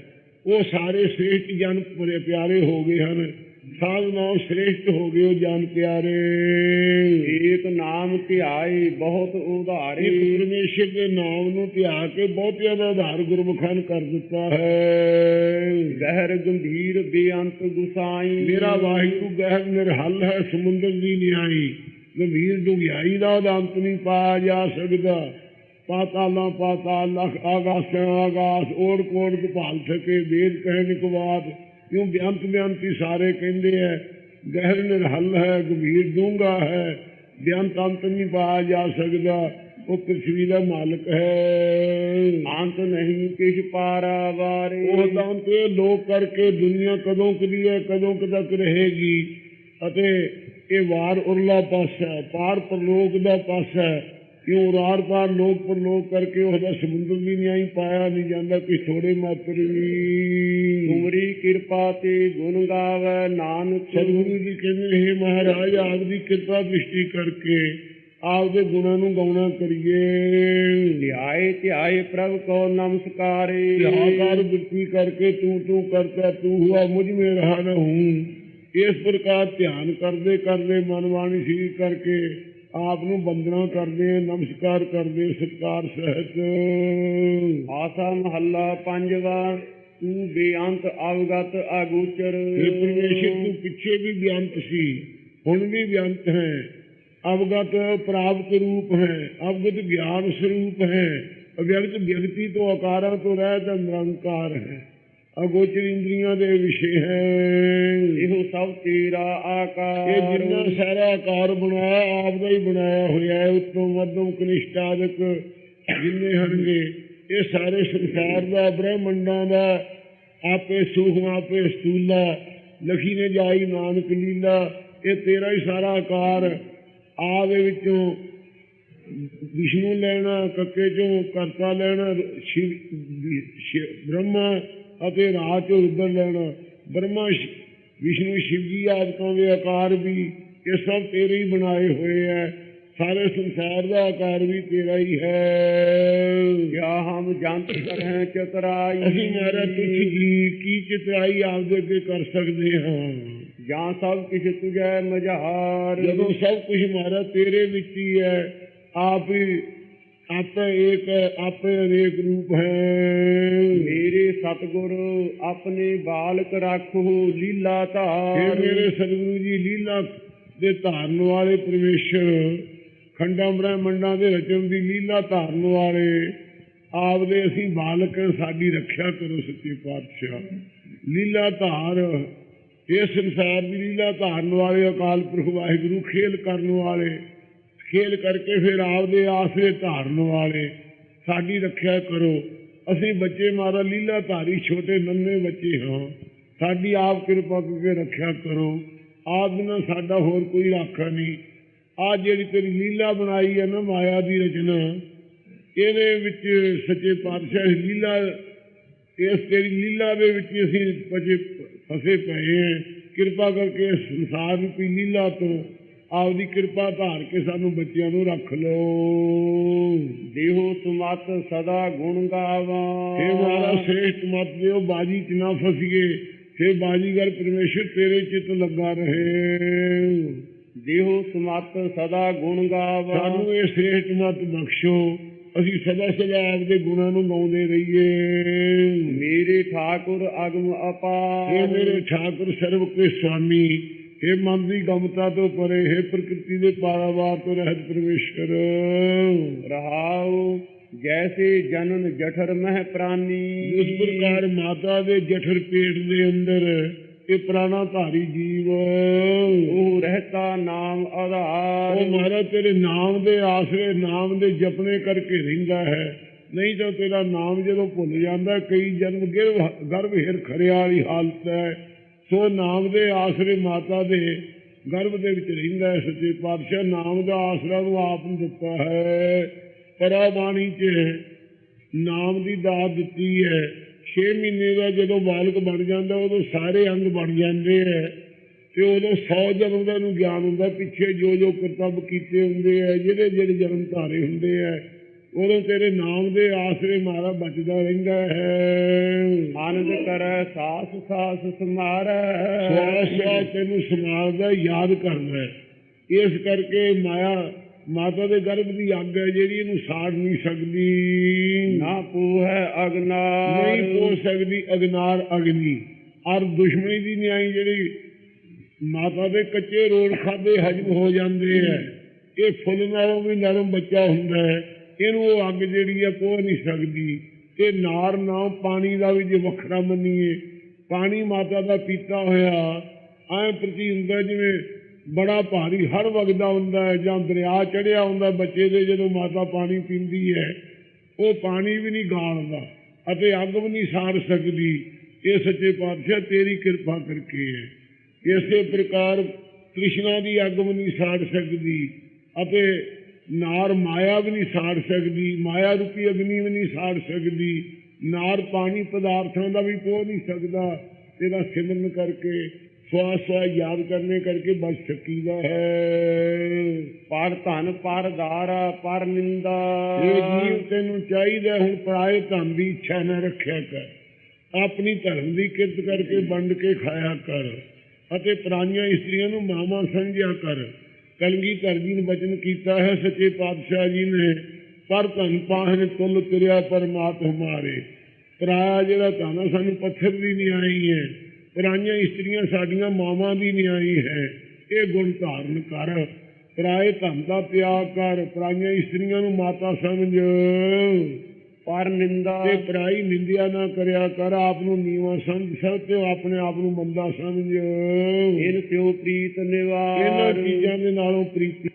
ਉਹ ਸਾਰੇ ਸ੍ਰੇਸ਼ਟ ਜਨ ਬੜੇ ਪਿਆਰੇ ਹੋ ਗਏ ਹਨ। ਸਾਧ ਨਾਮ ਸ੍ਰੇਸ਼ਟ ਹੋ ਗਏ ਉਹ ਜਨ ਪਿਆਰੇ। ਏਕ ਨਾਮ ਧਿਆਏ ਬਹੁਤ ਉਧਾਰੇ। ਪਰਮੇਸ਼ਰ ਦੇ ਨਾਮ ਨੂੰ ਧਿਆ ਕੇ ਬਹੁਤਿਆਂ ਦਾ ਆਧਾਰ ਗੁਰਮੁਖਾਂ ਕਰ ਦਿੱਤਾ ਹੈ। ਗਹਿਰ ਗੰਭੀਰ ਬੇਅੰਤ ਗੁਸਾਈ। ਮੇਰਾ ਵਾਹਿਗੁਰੂ ਗਹਿਰ ਨਿਰਹਲ ਹੈ ਸਮੁੰਦਰ ਦੀ ਨਿਆਈ। ਗੰਭੀਰ ਡੁਗਿਆਈ ਦਾ ਅੰਤ ਨਹੀਂ ਪਾਇਆ ਜਾ ਸਕਦਾ। ਪਾਤਾਲਾਂ ਪਾਤਾਲ ਲਖ ਆਗਾਸਾਂ ਆਗਾਸ ਓੜ ਕੋੜ ਭਾਲ ਸਕੇ ਵੇਦ ਕਹਿਣ ਕਵਾਦ ਕਿਉਂ ਬੇਅੰਤ ਬੇਅੰਤੀ ਸਾਰੇ ਕਹਿੰਦੇ ਹੈ ਗਹਿਰ ਨਿਰਹਲ ਹੈ ਗੰਭੀਰ ਡੂੰਘਾ ਹੈ ਬੇਅੰਤ ਅੰਤ ਨਹੀਂ ਪਾਇਆ ਜਾ ਸਕਦਾ ਉਹ ਪ੍ਰਿਥਵੀ ਦਾ ਮਾਲਕ ਹੈ ਅੰਤ ਨਹੀਂ ਕਿਛ ਪਾਰਾ ਵਾਰੇ ਉਹ ਤਾਂ ਤੇ ਲੋਕ ਕਰਕੇ ਦੁਨੀਆ ਕਦੋਂ ਕਦੀ ਹੈ ਕਦੋਂ ਤੱਕ ਰਹੇਗੀ ਅਤੇ ਇਹ ਵਾਰ ਉਰਲਾ ਪਾਸਾ ਪਾਰ ਪਰਲੋਕ ਦਾ ਪਾਸਾ ਹੈ। ਕਿਉਂ ਰਾਰ ਪਾਰ ਲੋਕ ਪਰ ਲੋਕ ਕਰਕੇ ਉਹਦਾ ਸਮੁੰਦਰ ਵੀ ਨਹੀਂ ਆਈ ਪਾਇਆ ਨਹੀਂ ਜਾਂਦਾ ਕਿ ਥੋੜੇ ਮਾਤਰੀ ਤੁਮਰੀ ਕਿਰਪਾ ਤੇ ਗੁਣ ਗਾਵੇ ਨਾਨਕ। ਸਤਿਗੁਰੂ ਜੀ ਕਹਿੰਦੇ ਹੈ ਮਹਾਰਾਜ ਆਪ ਦੀ ਕਿਰਪਾ ਦ੍ਰਿਸ਼ਟੀ ਕਰਕੇ ਆਪਦੇ ਗੁਣਾਂ ਨੂੰ ਗਾਉਣਾ ਕਰੀਏ। ਧਿਆਏ ਧਿਆਏ ਪ੍ਰਭ ਕੋ ਨਮਸਕਾਰੇ। ਆਕਾਰ ਬਿਰਤੀ ਕਰਕੇ ਤੂੰ ਤੂੰ ਕਰਤਾ ਤੂੰ ਹੁਆ ਮੁਝ ਮੇ ਰਹਾ ਨਾ ਹੂੰ। ਇਸ ਪ੍ਰਕਾਰ ਧਿਆਨ ਕਰਦੇ ਕਰਦੇ ਮਨਵਾਣੀ ਸੀ ਕਰਕੇ ਆਪ ਨੂੰ ਬੰਦਨਾ ਕਰਦੇ, ਨਮਸਕਾਰ ਕਰਦੇ, ਸਤਕਾਰ ਸਹਿਤ। ਆਸਾ ਮਹੱਲਾ ਪੰਜਵਾ ਤੂੰ ਬੇਅੰਤ ਅਵਗਤ ਅਗੋਚਰ ਇਹ ਪਰਮੇਸ਼ਰ, ਤੂੰ ਪਿੱਛੇ ਵੀ ਬੇਅੰਤ ਸੀ, ਹੁਣ ਵੀ ਬੇਅੰਤ ਹੈ। ਅਵਗਤ ਪ੍ਰਾਪਤ ਰੂਪ ਹੈ ਅਵਗਤ ਗਿਆਨ ਸਰੂਪ ਹੈ। ਅਵਿਅਕਤ ਵਿਅਕਤੀ ਤੋਂ ਆਕਾਰਾਂ ਤੋਂ ਰਹਿਤ ਨਿਰੰਕਾਰ ਹੈ। ਅਗੋਚਰ ਇੰਦਰੀਆਂ ਦੇ ਵਿਸ਼ੇ ਹੈ ਇਹੋ ਸਭ ਤੇਰਾ ਆਕਾਰ। ਇਹ ਜਿੰਨਾ ਸਾਰਾ ਆਕਾਰ ਬਣਾਇਆ ਆਪ ਦਾ ਹੀ ਬਣਾਇਆ ਹੋਇਆ ਹੈ ਉਤੋਂ ਮੱਧਮ ਕਨਿਸ਼ਟ ਆਦਿਕ ਜਿੰਨੇ ਹਨਗੇ ਇਹ ਸਾਰੇ ਸੰਸਾਰ ਦਾ ਬ੍ਰਹਮੰਡਾਂ ਦਾ ਆਪੇ ਸੂਖਮ ਆਪੇ ਸਥੂਲਾ ਲਖੀ ਨੇ ਜਾਈ ਨਾਨਕ ਲੀਲਾ ਇਹ ਤੇਰਾ ਹੀ ਸਾਰਾ ਆਕਾਰ। ਆ ਦੇ ਵਿੱਚੋਂ ਵਿਸ਼ਨੂੰ ਲੈਣਾ ਕੱਕੇ ਚੋਂ ਕਰਤਾ ਲੈਣਾ ਸ਼ਿਵ- ਬ੍ਰਹਮਾ ਅਤੇ ਰਾਜ ਚੋਂ ਰੁਦਰ ਲੈਣਾ। ਬ੍ਰਹਮਾ ਵਿਸ਼ਨੂੰ ਸ਼ਿਵ ਜੀ ਆਦਿਕਾਂ ਦੇ ਆਕਾਰ ਵੀ ਇਹ ਸਭ ਤੇਰੇ ਹੀ ਬਣਾਏ ਹੋਏ ਹੈ ਸਾਰੇ ਸੰਸਾਰ ਦਾ ਆਕਾਰ ਵੀ ਤੇਰਾ ਹੀ ਹੈ। ਕਿਆ ਹਮ ਜੰਤ ਕਰਹਿ ਚਤਰਾਈ। ਅਸੀਂ ਮਾਰਾ ਤੁਝ ਜੀ ਕੀ ਚਿਤਰਾਈ ਆਪਦੇ ਅੱਗੇ ਕਰ ਸਕਦੇ ਹਾਂ। ਜਾਂ ਸਭ ਕਿਛ ਤੁਝੈ ਮਝਾਰ। ਜਦੋਂ ਸਭ ਕੁਝ ਮਾਰਾ ਤੇਰੇ ਵਿੱਚ ਹੀ ਹੈ ਆਪ ਹੀ ਆਪੇ ਏਕ ਆਪੇ ਅਨੇਕ ਰੂਪ ਹੈ। ਮੇਰੇ ਸਤਗੁਰ ਆਪਣੇ ਬਾਲਕ ਰਾਖੋ ਲੀਲਾ ਇਹ ਧਾਰ ਮੇਰੇ ਸਤਿਗੁਰੂ ਜੀ ਲੀਲਾ ਦੇ ਧਾਰਨ ਵਾਲੇ ਪਰਮੇਸ਼ਰ ਖੰਡਾਂ ਬ੍ਰਹਮੰਡਾਂ ਦੇ ਰਚਨ ਦੀ ਲੀਲਾ ਧਾਰਨ ਵਾਲੇ ਆਪ ਦੇ ਅਸੀਂ ਬਾਲਕ ਸਾਡੀ ਰੱਖਿਆ ਕਰੋ ਸੱਚੇ ਪਾਤਸ਼ਾਹ। ਲੀਲਾ ਧਾਰ ਇਹ ਸੰਸਾਰ ਦੀ ਲੀਲਾ ਧਾਰਨ ਵਾਲੇ ਅਕਾਲ ਪੁਰਖ ਵਾਹਿਗੁਰੂ ਖੇਲ ਕਰਨ ਵਾਲੇ ਖੇਲ ਕਰਕੇ ਫਿਰ ਆਪਦੇ ਆਸਰੇ ਧਾਰਨ ਵਾਲੇ। ਸਾਡੀ ਰੱਖਿਆ ਕਰੋ। ਅਸੀਂ ਬੱਚੇ ਮਾਰਾ ਲੀਲਾ ਧਾਰੀ, ਛੋਟੇ ਨੰਨੇ ਬੱਚੇ ਹਾਂ। ਸਾਡੀ ਆਪ ਕਿਰਪਾ ਕਰਕੇ ਰੱਖਿਆ ਕਰੋ। ਆਪ ਬਿਨਾਂ ਸਾਡਾ ਹੋਰ ਕੋਈ ਰਾਖਾ ਨਹੀਂ। ਆ ਜਿਹੜੀ ਤੇਰੀ ਲੀਲਾ ਬਣਾਈ ਹੈ ਨਾ ਮਾਇਆ ਦੀ ਰਚਨਾ, ਇਹਦੇ ਵਿੱਚ ਸੱਚੇ ਪਾਤਸ਼ਾਹ ਦੀ ਲੀਲਾ, ਇਸ ਤੇਰੀ ਲੀਲਾ ਦੇ ਵਿੱਚ ਹੀ ਅਸੀਂ ਫਸੇ ਫਸੇ ਪਏ ਹਾਂ। ਕਿਰਪਾ ਕਰਕੇ ਇਸ ਸੰਸਾਰ ਰੂਪੀ ਲੀਲਾ ਤੋਂ ਆਪਦੀ ਕਿਰਪਾ ਧਾਰ ਕੇ ਸਾਨੂੰ ਬੱਚਿਆਂ ਨੂੰ ਰੱਖ ਲਓ। ਦੇਹੋ ਤੁਮਤ ਸਦਾ ਗੁਣ ਗਾਵਾ। ਇਹ ਵਾਲਾ ਸ੍ਰੇਸ਼ਟ ਮਤ ਦਿਓ ਬਾਜੀ ਚ ਨਾ ਫਸੀਏ। ਤੇ ਬਾਜੀਗਰ ਪਰਮੇਸ਼ਰ ਤੇਰੇ ਚਿਤ ਲੱਗਾ ਰਹੇ। ਦੇਹੋ ਤੁਮਤ ਸਦਾ ਗੁਣ ਗਾਵਾ। ਸਾਨੂੰ ਇਹ ਸ੍ਰੇਸ਼ਟ ਮਤ ਬਖਸ਼ੋ। ਅਸੀਂ ਸਦਾ ਸਦਾ ਆਪਦੇ ਗੁਣਾਂ ਨੂੰ ਗਾਉਂਦੇ ਰਹੀਏ। ਮੇਰੇ ਠਾਕੁਰ ਅਗਮ ਅਪਾਰ। ਮੇਰੇ ਠਾਕੁਰ ਸਰਬ ਕੇ ਸੁਆਮੀ हे ਮਨ ਦੀ ਗਮਤਾ ਤੋਂ ਪਰੇ हे ਪ੍ਰਕਿਰਤੀ ਦੇ ਪਾਰਾਵਾਰ ਤੋਂ ਰਹਿਤ ਪਰਮੇਸ਼ਰ। ਰਹਾਉ ਜੈਸੇ ਜਨਨ ਜਠਰ ਮਹਿ ਪ੍ਰਾਨੀ। ਜਿਸ ਪ੍ਰਕਾਰ ਮਾਤਾ ਦੇ ਜਠਰ ਪੇਟ ਦੇ ਅੰਦਰ ਇਹ ਪ੍ਰਾਣਾ ਧਾਰੀ ਜੀਵ। ਉਹ ਰਹਤਾ ਨਾਮ ਆਧਾਰ। ਉਹ ਮਹਾਰਾਜ ਤੇਰੇ ਨਾਮ ਦੇ ਆਸਰੇ ਨਾਮ ਦੇ ਜਪਣੇ ਕਰਕੇ ਰਹਿੰਦਾ ਹੈ। ਨਹੀਂ ਤਾਂ ਤੇਰਾ ਨਾਮ ਜਦੋਂ ਭੁੱਲ ਜਾਂਦਾ ਕਈ ਜਨਮ ਗਿਰਵ ਗਰਭ ਹਿਰ ਖਰਿਆ ਵਾਲੀ ਹਾਲਤ ਹੈ। ਸੋ ਨਾਮ ਦੇ ਆਸਰੇ ਮਾਤਾ ਦੇ ਗਰਭ ਦੇ ਵਿੱਚ ਰਹਿੰਦਾ ਹੈ ਸੱਚੇ ਪਾਤਸ਼ਾਹ, ਨਾਮ ਦਾ ਆਸਰਾ ਨੂੰ ਆਪ ਨੂੰ ਦਿੱਤਾ ਹੈ। ਪਰਾ ਬਾਣੀ 'ਚ ਨਾਮ ਦੀ ਦਾਤ ਦਿੱਤੀ ਹੈ। 6 ਮਹੀਨੇ ਦਾ ਜਦੋਂ ਬਾਲਕ ਬਣ ਜਾਂਦਾ, ਉਦੋਂ ਸਾਰੇ ਅੰਗ ਬਣ ਜਾਂਦੇ ਹੈ। ਤੇ ਉਦੋਂ 100 ਜਨਮ ਦਾ ਨੂੰ ਗਿਆਨ ਹੁੰਦਾ, ਪਿੱਛੇ ਜੋ ਜੋ ਕਰਤੱਵ ਕੀਤੇ ਹੁੰਦੇ ਆ ਜਿਹੜੇ ਜਿਹੜੇ ਜਨਮ ਧਾਰੇ ਹੁੰਦੇ ਆ ਉਦੋਂ ਤੇਰੇ ਨਾਮ ਦੇ ਆਸਰੇ ਮਾਰਾ ਬਚਦਾ ਰਹਿੰਦਾ ਹੈ। ਆਨੰਦ ਕਰੈ ਸਾਸ ਸਾਸ ਸਮਾਰੈ। ਸਵਾਸ ਸਵਾਸ ਤੈਨੂੰ ਸਮਾਰਦਾ ਯਾਦ ਕਰਦਾ ਹੈ। ਇਸ ਕਰਕੇ ਮਾਇਆ ਮਾਤਾ ਦੇ ਗਰਭ ਦੀ ਅੱਗ ਹੈ ਜਿਹੜੀ ਇਹਨੂੰ ਸਾੜ ਨਹੀਂ ਸਕਦੀ। ਨਾ ਪੂਹੈ ਅਗਨਾਰ। ਨਹੀਂ ਹੋ ਸਕਦੀ ਅਗਨਾਰ ਅਗਨੀ। ਔਰ ਦੁਸ਼ਮਣੀ ਦੀ ਨਿਆਈ ਜਿਹੜੀ ਮਾਤਾ ਦੇ ਕੱਚੇ ਰੋੜ ਖਾਦੇ ਹਜਮ ਹੋ ਜਾਂਦੇ ਹੈ। ਇਹ ਫੁੱਲ ਨਾਲੋਂ ਵੀ ਨਰਮ ਬੱਚਾ ਹੁੰਦਾ ਹੈ। ਇਹਨੂੰ ਉਹ ਅੱਗ ਜਿਹੜੀ ਹੈ ਕੋਹ ਨਹੀਂ ਸਕਦੀ। ਤੇ ਨਾਰ ਨਾਮ ਪਾਣੀ ਦਾ ਵੀ ਜੇ ਵੱਖਰਾ ਮੰਨੀਏ, ਪਾਣੀ ਮਾਤਾ ਦਾ ਪੀਤਾ ਹੋਇਆ, ਐਂ ਪ੍ਰਤੀ ਹੁੰਦਾ ਜਿਵੇਂ ਬੜਾ ਭਾਰੀ ਹਰ ਵਗਦਾ ਹੁੰਦਾ ਹੈ ਜਾਂ ਦਰਿਆ ਚੜਿਆ ਹੁੰਦਾ, ਬੱਚੇ ਦੇ ਜਦੋਂ ਮਾਤਾ ਪਾਣੀ ਪੀਂਦੀ ਹੈ, ਉਹ ਪਾਣੀ ਵੀ ਨਹੀਂ ਗਾਲਦਾ ਅਤੇ ਅੱਗ ਵੀ ਨਹੀਂ ਸਾੜ ਸਕਦੀ। ਇਹ ਸੱਚੇ ਪਾਤਸ਼ਾਹ ਤੇਰੀ ਕਿਰਪਾ ਕਰਕੇ ਹੈ। ਇਸੇ ਪ੍ਰਕਾਰ ਕ੍ਰਿਸ਼ਨਾ ਦੀ ਅੱਗ ਵੀ ਨਹੀਂ ਸਾੜ ਸਕਦੀ ਅਤੇ ਨਾਰ ਮਾਇਆ ਵੀ ਨਹੀਂ ਸਾੜ ਸਕਦੀ ਮਾਇਆ ਰੂਪੀ ਅਗਨੀ ਵੀ ਨਹੀਂ ਸਾੜ ਸਕਦੀ ਨਾਰ ਪਾਣੀ ਪਦਾਰਥਾਂ ਦਾ ਵੀ ਪੋ ਨਹੀਂ ਸਕਦਾ ਤੇਰਾ ਸਿਮਰਨ ਕਰਕੇ ਸਵਾਸ ਯਾਦ ਕਰਨੇ ਕਰਕੇ ਬਚ ਸਕੀਦਾ ਹੈ। ਪਰ ਧਨ ਪਰ ਧਾਰਾ ਪਰ ਨਿੰਦਾ। ਇਹ ਜੀਵ ਤੈਨੂੰ ਚਾਹੀਦਾ ਹੁਣ ਪਰਾਏ ਧਨ ਦੀ ਇੱਛਾ ਨਾ ਰੱਖਿਆ ਕਰ। ਆਪਣੀ ਧਰਮ ਦੀ ਕਿਰਤ ਕਰਕੇ ਵੰਡ ਕੇ ਖਾਇਆ ਕਰ ਅਤੇ ਪੁਰਾਣੀਆਂ ਇਸਤਰੀਆਂ ਨੂੰ ਮਾਮਾ ਸਮਝਿਆ ਕਰ। ਕਲਗੀ ਜੀ ਨੇ ਬਚਨ ਕੀਤਾ ਹੈ ਸੱਚੇ ਪਾਤਸ਼ਾਹ ਜੀ ਨੇ। ਪਰ ਧਨ ਪਾਹਨ ਤੁਲ ਤੁਰਿਆ ਪਰਮਾਤ ਹਮਾਰੇ ਪਰਾਇਆ ਜਿਹੜਾ ਧਨ ਆ, ਸਾਨੂੰ ਪੱਥਰ ਦੀ ਨਹੀਂ ਆਈ ਹੈ। ਪੁਰਾਣੀਆਂ ਇਸਤਰੀਆਂ ਸਾਡੀਆਂ ਮਾਵਾਂ ਦੀ ਨਹੀਂ ਆਈ ਹੈ। ਇਹ ਗੁਣ ਧਾਰਨ ਕਰ। ਪਰਾਏ ਧਨ ਦਾ ਪਿਆ ਕਰ। ਪਰਾਈਆਂ ਇਸਤਰੀਆਂ ਨੂੰ ਮਾਤਾ ਸਮਝ। ਪਰ ਨਿੰਦਾ ਤੇ ਪਰਾਈ ਨਿੰਦਿਆ ਨਾ ਕਰਿਆ ਕਰ ਆਪ ਨੂੰ ਨੀਵਾ ਸਮਝ ਸਭ ਤੇ ਆਪਣੇ ਆਪ ਨੂੰ ਮੰਦਾ ਸਮਝ। ਇਨ ਸਿਉ ਪ੍ਰੀਤ ਇਹਨਾਂ ਨਿਵਾਰ ਚੀਜ਼ਾਂ ਦੇ ਨਾਲੋਂ ਪ੍ਰੀਤੀ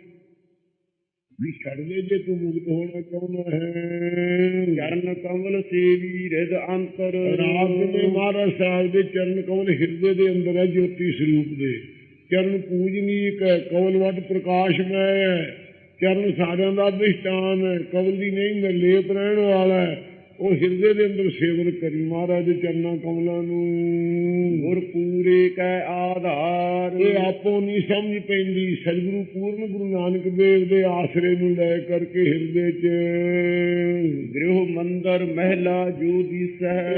ਵੀ ਛੱਡ ਦੇ ਜੇ ਤੂੰ ਮੁਕਤ ਹੋਣਾ ਚਾਹੁੰਦਾ ਹੈ। ਚਰਨ ਕਮਲ ਸੇਵੀ ਰਿਦ ਅੰਤਰ। ਰਾਤ ਨੇ ਮਹਾਰਾਜ ਸਾਹਿਬ ਦੇ ਚਰਨ ਕਮਲ ਹਿਰਦੇ ਦੇ ਅੰਦਰ ਹੈ ਜੋਤੀ ਸਰੂਪ ਦੇ। ਚਰਨ ਪੂਜਨੀਕ ਹੈ ਕਮਲ ਵੱਟ ਪ੍ਰਕਾਸ਼ਮੈ ਹੈ। ਚਰਨ ਸਾਰਿਆਂ ਦਾ ਅਧਿਸ਼ਟਾਨ ਹੈ ਕਮਲ ਦੀ ਨਹੀਂ ਮੈਂ ਲੇਪ ਰਹਿਣ ਵਾਲਾ ਹੈ। ਉਹ ਹਿਰਦੇ ਦੇ ਅੰਦਰ ਸੇਵਨ ਕਰੀ ਮਹਾਰਾਜ ਦੇ ਚਰਨਾਂ ਕਮਲਾਂ ਨੂੰ। ਗੁਰ ਪੂਰੇ ਕੈ ਆਧਾਰ। ਇਹ ਆਪੋ ਨਹੀਂ ਸਮਝ ਪੈਂਦੀ। ਸਤਿਗੁਰੂ ਪੂਰਨ ਗੁਰੂ ਨਾਨਕ ਦੇਵ ਦੇ ਆਸਰੇ ਨੂੰ ਲੈ ਕਰਕੇ ਹਿਰਦੇ 'ਚ। ਗ੍ਰਹਿ ਮੰਦਰ ਮਹਿਲਾ ਜੋ ਇਹ ਜਿਹੜੇ ਦਿਸੈ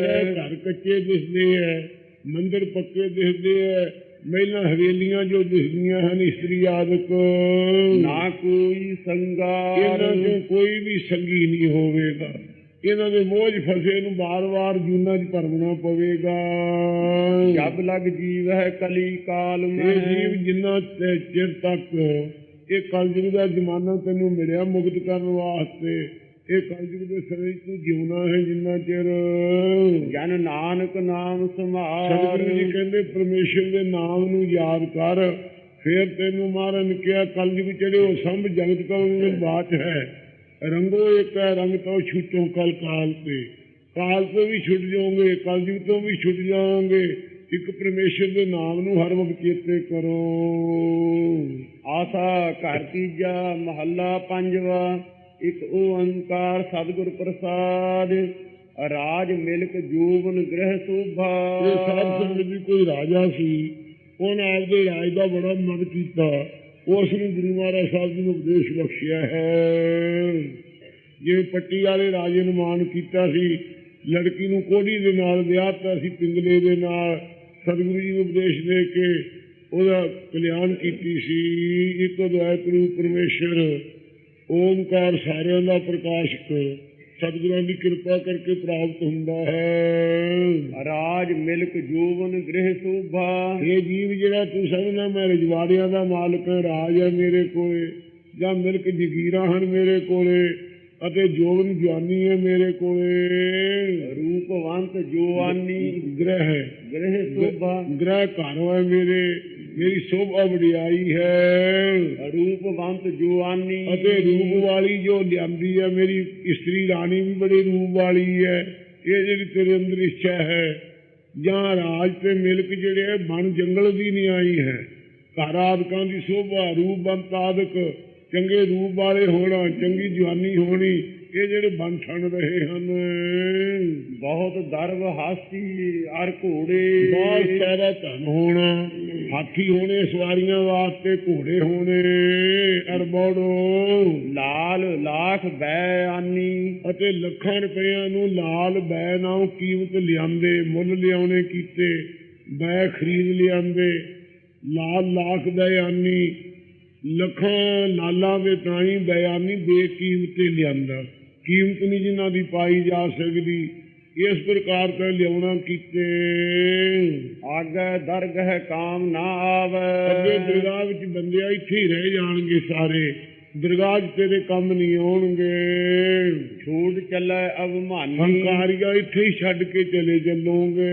ਗ੍ਰਹਿ ਘਰ ਕੱਚੇ ਦਿਸਦੇ ਐ ਮੰਦਿਰ ਪੱਕੇ ਦਿਸਦੇ ਐ ਮਹਿਲਾਂ ਹਵੇਲੀਆਂ ਜੋ ਦਿਸਦੀਆਂ ਹਨ ਇਸਤਰੀ ਆਦਿਕ। ਨਾ ਕੋਈ ਸੰਗਾਰ। ਇਹਨਾਂ 'ਚ ਕੋਈ ਵੀ ਸੰਗੀ ਨਹੀਂ ਹੋਵੇਗਾ। ਇਹਨਾਂ ਦੇ ਮੋਝ ਫਸੇ ਨੂੰ ਬਾਰ-ਬਾਰ ਜੂਨਾਂ 'ਚ ਭਰਨਾ ਪਵੇਗਾ। ਜਬ ਲਗ ਜੀਵ ਹੈ ਕਲੀ ਕਾਲ ਮੈਂ ਜੀਵ ਜਿੰਨਾ ਚਿਰ ਤੱਕ ਇਹ ਕਲਯੁਗ ਦਾ ਜ਼ਮਾਨਾ ਤੈਨੂੰ ਮਿਲਿਆ ਮੁਕਤ ਕਰਨ ਵਾਸਤੇ। ਇਹ ਕਲਯੁਗ ਦੇ 'ਚ ਤੂੰ ਜਿਉਣਾ ਹੈ ਜਿੰਨਾ ਚਿਰ। ਜਨ ਨਾਨਕ ਨਾਮ ਸਮਾਰ ਸਤਿਗੁਰੂ ਜੀ ਕਹਿੰਦੇ ਪਰਮੇਸ਼ਰ ਦੇ ਨਾਮ ਨੂੰ ਯਾਦ ਕਰ। ਫਿਰ ਤੈਨੂੰ ਮਾਰਨ ਕਿਹਾ ਕਲਯੁਗ ਚੜਿਓ ਸੰਭ ਜਗਤ ਕਉ ਦੇ ਬਾਤ ਹੈ। ਰੰਗੋ ਇੱਕ ਹੈ ਰੰਗ ਤੋਂ ਛੁੱਟੋ ਕਲ ਕਾਲ ਤੇ। ਕਾਲ ਤੋਂ ਵੀ ਛੁੱਟ ਜਾਓਗੇ ਕਲਯੁਗ ਤੋਂ ਵੀ ਛੁੱਟ ਜਾਓਗੇ ਇੱਕ ਪਰਮੇਸ਼ਰ ਦੇ ਨਾਮ ਨੂੰ ਹਰ ਵਕਤ ਚੇਤੇ ਕਰੋ। ਆਸਾ ਘਰ ਤੀਜਾ ਮਹੱਲਾ ਪੰਜਵਾ। ਇੱਕ ਓੰਕਾਰ ਸਤਿਗੁਰ ਪ੍ਰਸਾਦ, ਰਾਜ ਮਿਲਕ ਜੂਬਨ ਗ੍ਰਹਿ ਸੋਭਾ। ਇਹ ਸਾਧ ਸੰਗਤ ਜੀ ਕੋਈ ਰਾਜਾ ਸੀ, ਉਹਨੇ ਆਪਦੇ ਰਾਜ ਦਾ ਬੜਾ ਮਨ ਕੀਤਾ। ਉਸ ਨੂੰ ਗੁਰੂ ਮਹਾਰਾਜ ਸਾਹਿਬ ਜੀ ਨੂੰ ਉਪਦੇਸ਼ ਬਖਸ਼ਿਆ ਹੈ। ਜਿਵੇਂ ਪੱਟੀ ਵਾਲੇ ਰਾਜੇ ਨੂੰ ਮਾਨ ਕੀਤਾ ਸੀ, ਲੜਕੀ ਨੂੰ ਕੋੜੀ ਦੇ ਨਾਲ ਵਿਆਹਤਾ ਸੀ, ਪਿੰਗਲੇ ਦੇ ਨਾਲ ਸਤਿਗੁਰੂ ਜੀ ਨੂੰ ਉਪਦੇਸ਼ ਦੇ ਕੇ ਉਹਦਾ ਕਲਿਆਣ ਕੀਤੀ ਸੀ। ਇੱਕ ਦੁਆਇਤ ਰੂਪ ਪਰਮੇਸ਼ਰ ਓਮਕਾਰ ਸਾਰਿਆਂ ਦਾ ਪ੍ਰਕਾਸ਼ਕ ਸਤਿਗੁਰਾਂ ਦੀ ਕਿਰਪਾ ਕਰਕੇ ਪ੍ਰਾਪਤ ਹੁੰਦਾ ਹੈ। ਰਾਜ ਮਿਲਕ ਜੂਬਨ ਗ੍ਰਹਿ ਸੋਭਾ। ਇਹ ਜੀਵ ਜਿਹੜਾ ਤੂੰ ਸਮਝਣਾ ਮੈਂ ਰਜਵਾੜਿਆਂ ਦਾ ਮਾਲਕ ਰਾਜ ਹੈ ਮੇਰੇ ਕੋਲੇ ਜਾਂ ਮਿਲਕ ਜਗੀਰਾਂ ਹਨ ਮੇਰੇ ਕੋਲੇ ਅਤੇ ਜਵਾਨੀ ਹੈ ਮੇਰੇ ਕੋਲੇ। ਰੂਪਵੰਤ ਜੋਆਨੀ ਗ੍ਰਹਿ। ਗ੍ਰਹਿ ਸੋਭਾ। ਗ੍ਰਹਿ ਘਰ ਹੈ ਮੇਰੇ ਮੇਰੀ ਸੋਭਾ ਵਡਿਆਈ ਹੈ। ਰੂਪਵੰਤ ਜੋਆਨੀ। ਅਤੇ ਰੂਪ ਵਾਲੀ ਜੋ ਲਿਆਂਦੀ ਹੈ ਮੇਰੀ ਇਸਤਰੀ ਰਾਣੀ ਵੀ ਬੜੇ ਰੂਪ ਵਾਲੀ ਹੈ। ਇਹ ਜਿਹੜੀ ਤੇਰੇ ਅੰਦਰ ਇੱਛਾ ਹੈ ਜਾਂ ਰਾਜ ਤੇ ਮਿਲਕ ਜਿਹੜੇ ਬਣ ਜੰਗਲ ਦੀ ਨਹੀਂ ਆਈ ਹੈ। ਘਰ ਆਦਿਕਾਂ ਦੀ ਸੋਭਾ ਰੂਪਵੰਤ ਆਦਿਕ ਚੰਗੇ ਰੂਪ ਵਾਲੇ ਹੋਣਾ ਚੰਗੀ ਜਵਾਨੀ ਹੋਣੀ ਇਹ ਜਿਹੜੇ ਬਣ ਠਣ ਰਹੇ ਹਨ ਬਹੁਤ ਦਰਬ ਹਾਸੀ ਅਰ ਘੋੜੇ। ਬਹੁਤ ਸਾਰਾ ਧਨ ਹੋਣਾ। ਹਾਥੀ ਹੋਣੇ ਸਵਾਰੀਆਂ ਵਾਸਤੇ ਘੋੜੇ ਹੋਣੇ ਅਰਬੋੜੋ ਲਾਲ ਲਾਖ ਬੈ ਆਨੀ ਅਤੇ ਲੱਖਾਂ ਰੁਪਈਆਂ ਨੂੰ ਲਾਲ ਬੈ ਨਾਲੋਂ ਕੀਮਤ ਲਿਆਂਦੇ ਮੁੱਲ ਲਿਆਉਣੇ ਕੀਤੇ ਬੈ ਖਰੀਦ ਲਿਆਂਦੇ। ਲਾਲ ਲਾਖ ਬਿਆਨੀ ਲੱਖਾਂ ਲਾਲਾਂ ਦੇ ਤਾਈ ਬਿਆਨੀ ਬੇਕੀਮਤੇ ਲਿਆਂਦਾ। ਕੀਮਤ ਨਹੀਂ ਜਿਨ੍ਹਾਂ ਦੀ ਪਾਈ ਜਾ ਸਕਦੀ। ਇਸ ਪ੍ਰਕਾਰ ਤੇ ਲਿਆਉਣਾ ਕੀਤੇ। ਆਗੇ ਦਰਗਹ ਕਾਮ ਨਾ ਅੱਗੇ ਆਵੇ ਦਰਗਾਹ ਵਿੱਚ ਬੰਦਿਆ ਇੱਥੇ ਹੀ ਰਹਿ ਜਾਣਗੇ ਸਾਰੇ। ਦਰਗਾਹ ਤੇਰੇ ਕੰਮ ਨਹੀਂ ਆਉਣਗੇ। ਛੂਟ ਚੱਲੇ ਅਭਮਾਨੀ। ਹੰਕਾਰੀਆ ਇੱਥੇ ਹੀ ਛੱਡ ਕੇ ਚਲੇ ਚੱਲੋਗੇ।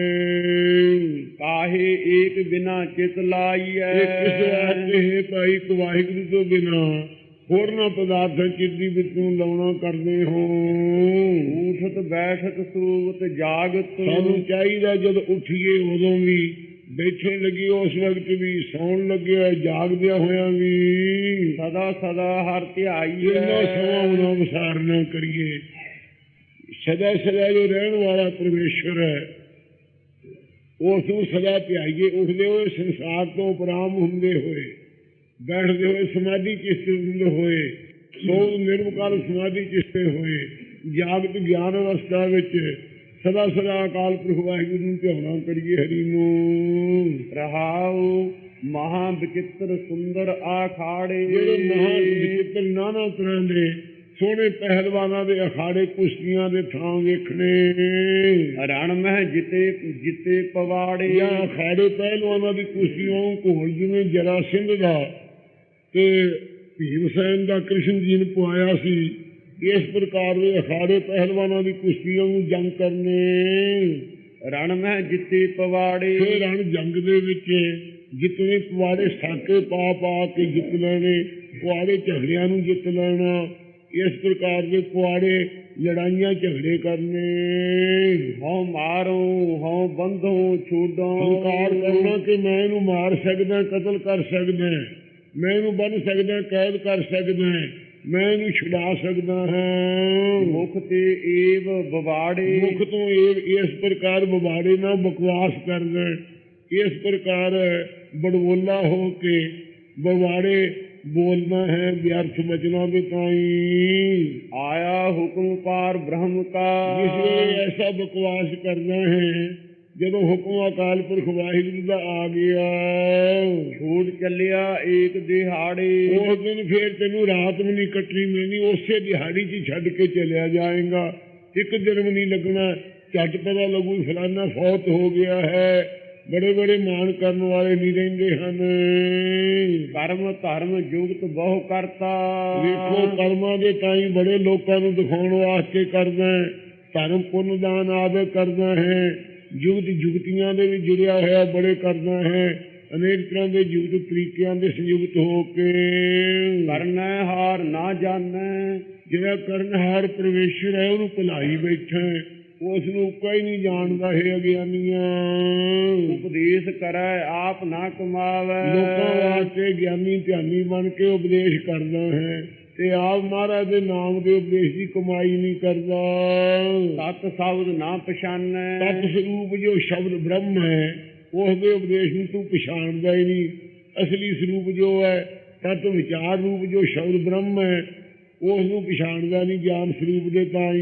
ਕਾਹੇ ਏਕ ਬਿਨਾ ਚਿਤ ਲਾਈਐ ਇਹ ਕਿਸ ਵਾਸਤੇ ਹੈ ਭਾਈ ਵਾਹਿਗੁਰੂ ਤੋਂ ਬਿਨਾ। ਹੋਰਨਾਂ ਪਦਾਰਥਾਂ ਚਿੱਤੀ ਵਿੱਚ ਲਾਉਣਾ ਕਰਦੇ ਹੋ। ਊਠਤ ਬੈਠਤ ਸੂਵਤ ਜਾਗਤ ਸਾਨੂੰ ਚਾਹੀਦਾ ਜਦ ਉੱਠੀਏ ਉਦੋਂ ਵੀ। ਬੈਠਣ ਲੱਗੀ ਉਸ ਵਕਤ ਵੀ ਸੌਣ ਲੱਗਿਆ ਜਾਗਦਿਆਂ ਹੋਇਆਂ ਵੀ। ਸਦਾ ਸਦਾ ਹਰ ਧਿਆਈਐ ਜਿੰਨਾ ਸਮਾਂ ਉਹਨਾਂ ਵਿਸਾਰ ਨਾ ਕਰੀਏ। ਸਦਾ ਸਦਾ ਜੋ ਰਹਿਣ ਵਾਲਾ ਪਰਮੇਸ਼ਰ ਹੈ ਉਸ ਨੂੰ ਸਦਾ ਧਿਆਈਏ। ਉੱਠਦੇ ਹੋਏ ਸੰਸਾਰ ਤੋਂ ਉਪਰਾਮ ਹੁੰਦੇ ਹੋਏ ਬੈਠਦੇ ਹੋਏ ਸਮਾਧੀ ਚ ਸਥਿਤ ਹੋਏ ਸੋ ਨਿਰਵਕਾਰ ਸਮਾਧੀ ਚ ਸਥਿਤ ਹੋਏ ਜਾਗਤ ਗਿਆਨ ਅਵਸਥਾ ਵਿੱਚ ਸਦਾ ਸਦਾ ਅਕਾਲ ਪੁਰਖ ਵਾਹਿਗੁਰੂ ਨੂੰ ਧਿਆਉਣਾ ਕਰੀਏ ਹਰੀ ਨੂੰ ਰਹਾਉ ਮਹਾ ਵਿਚਿਤ੍ਰ ਸੁੰਦਰ ਆਖਾੜੇ ਜਿਹੜੇ ਮਹਾਨ ਵਿਚਿੱਤਰ ਨਾਨਾ ਤਰ੍ਹਾਂ ਦੇ ਸੋਹਣੇ ਪਹਿਲਵਾਨਾਂ ਦੇ ਅਖਾੜੇ ਕੁਸ਼ਤੀਆਂ ਦੇ ਥਾਂ ਵੇਖਣੇ ਰਣ ਮਹਿ ਜਿਤੇ ਜਿਤੇ ਪਵਾੜੇ ਜਾਂ ਅਖਾੜੇ ਪਹਿਲਵਾਨਾਂ ਦੀ ਕੁਸ਼ਤੀਆਂ ਘੋਲ ਜਿਵੇਂ ਜਰਾ ਸਿੰਘ ਦਾ ਤੇ ਭੀਮ ਸੈਨ ਦਾ ਕ੍ਰਿਸ਼ਨ ਜੀ ਨੇ ਪੁਆਇਆ ਸੀ ਇਸ ਪ੍ਰਕਾਰ ਦੇ ਅਖਾੜੇ ਪਹਿਲਵਾਨਾਂ ਦੀ ਕੁਸ਼ਤੀਆਂ ਨੂੰ ਜੰਗ ਕਰਨੇ। ਰਣ ਮਹਿ ਜਿਤੇ ਪਵਾੜੇ। ਫਿਰ ਰਣ ਜੰਗ ਦੇ ਵਿੱਚ ਜਿਤਨੇ ਪਵਾੜੇ ਸਾਕੇ ਪਾ ਪਾ ਕੇ ਜਿੱਤ ਲੈਣੇ ਪੁਆੜੇ ਝਗੜਿਆਂ ਨੂੰ ਜਿੱਤ ਲੈਣਾ ਇਸ ਪ੍ਰਕਾਰ ਦੇ ਪੁਆੜੇ ਲੜਾਈਆਂ ਝਗੜੇ ਕਰਨੇ। ਹਉ ਮਾਰੋ ਹਉ ਬੰਧੋ ਛੋਡੋ ਹੰਕਾਰ ਕਰਨਾ ਕਿ ਮੈਂ ਇਹਨੂੰ ਮਾਰ ਸਕਦਾ ਕਤਲ ਕਰ ਸਕਦਾ। ਮੈਂ ਇਹਨੂੰ ਬੰਨ ਸਕਦਾ ਕੈਦ ਕਰ ਸਕਦਾ ਮੈਂ ਇਹਨੂੰ ਛੁਡਾ ਸਕਦਾ ਹਾਂ। ਮੁਖ ਤੇ ਏਵ ਬਵਾੜੇ। ਮੁਖ ਤੋਂ ਇਹ ਇਸ ਪ੍ਰਕਾਰ ਬਵਾੜੇ ਨਾਲ ਬਕਵਾਸ ਕਰਦਾ ਇਸ ਪ੍ਰਕਾਰ ਬੜਵੋਲਾ ਹੋ ਕੇ ਬਵਾੜੇ ਬੋਲਣਾ ਹੈ ਵਿਅਰਥ ਬਚਨਾਂ ਦੇ ਤਾਈ। ਆਇਆ ਹੁਕਮ ਪਾਰ ਬ੍ਰਹਮ ਕਾ। ਜਿਸ ਐਸਾ ਬਕਵਾਸ ਕਰਨਾ ਹੈ ਜਦੋਂ ਹੁਕਮ ਅਕਾਲ ਪੁਰਖ ਵਾਹਿਗੁਰੂ ਦਾ ਆ ਗਿਆ ਛੂਟ ਚੱਲਿਆ ਏਕ ਦਿਹਾੜੇ। ਉਸ ਦਿਨ ਫੇਰ ਤੈਨੂੰ ਰਾਤ ਵੀ ਨਹੀਂ ਕੱਟਣੀ ਮਿਲਣੀ ਉਸੇ ਦਿਹਾੜੀ 'ਚ ਛੱਡ ਕੇ ਚਲਿਆ ਜਾਏਗਾ। ਇੱਕ ਦਿਨ ਵੀ ਨਹੀਂ ਲੱਗਣਾ ਝੱਟ ਪਤਾ ਲੱਗੂ ਫਲਾਨਾ ਫੌਤ ਹੋ ਗਿਆ ਹੈ। ਬੜੇ ਬੜੇ ਮਾਣ ਕਰਨ ਵਾਲੇ ਨਹੀਂ ਰਹਿੰਦੇ ਹਨ। ਕਰਮ ਧਰਮ ਜੁਗਤ ਬਹੁ ਕਰਤਾ। ਵੇਖੋ ਕਰਮਾਂ ਦੇ ਤਾਈ ਬੜੇ ਲੋਕਾਂ ਨੂੰ ਦਿਖਾਉਣ ਵਾਸਤੇ ਕਰਦਾ ਧਰਮ ਪੁੰਨ ਦਾਨ ਆਦਿ ਕਰਦਾ ਹੈ। ਜੁਗਤ ਜੁਗਤੀਆਂ ਦੇ ਵੀ ਜੁੜਿਆ ਹੋਇਆ ਬੜੇ ਕਰਦਾ ਹੈ। ਅਨੇਕ ਤਰ੍ਹਾਂ ਦੇ ਜੁਗਤ ਤਰੀਕਿਆਂ ਦੇ ਸੰਯੁਕਤ ਹੋ ਕੇ ਕਰਨੈ ਹਾਰ ਨਾ ਜਾਣੈ। ਜਿਹੜਾ ਕਰਨਹਾਰ ਪਰਮੇਸ਼ਰ ਹੈ ਉਹਨੂੰ ਭੁਲਾਈ ਬੈਠਾ ਉਸ ਨੂੰ ਕੋਈ ਨਹੀਂ ਜਾਣਦਾ ਹੈ ਅਗਿਆਨੀਆਂ। ਉਪਦੇਸ਼ ਕਰੈ ਆਪ ਨਾ ਕਮਾਵੈ। ਲੋਕਾਂ ਵਾਸਤੇ ਗਿਆਨੀ ਧਿਆਨੀ ਬਣ ਕੇ ਉਪਦੇਸ਼ ਕਰਦਾ ਹੈ। ਤੇ ਆਪ ਮਹਾਰਾਜ ਦੇ ਨਾਮ ਦੇ ਉਪਦੇਸ਼ ਦੀ ਕਮਾਈ ਨਹੀਂ ਕਰਦਾ। ਸਤ ਸ਼ਬਦ ਨਾ ਪਛਾਨੈ। ਤਤ ਸਰੂਪ ਜੋ ਸ਼ਬਦ ਬ੍ਰਹਮ ਹੈ ਉਸ ਦੇ ਉਪਦੇਸ਼ ਨੂੰ ਤੂੰ ਪਛਾਣਦਾ ਹੀ ਨਹੀਂ। ਅਸਲੀ ਸਰੂਪ ਜੋ ਹੈ ਤਤ ਵਿਚਾਰ ਰੂਪ ਜੋ ਸ਼ਬਦ ਬ੍ਰਹਮ ਹੈ ਉਸ ਨੂੰ ਪਛਾਣਦਾ ਨਹੀਂ ਗਿਆਨ ਸਰੂਪ ਦੇ ਤਾਈ।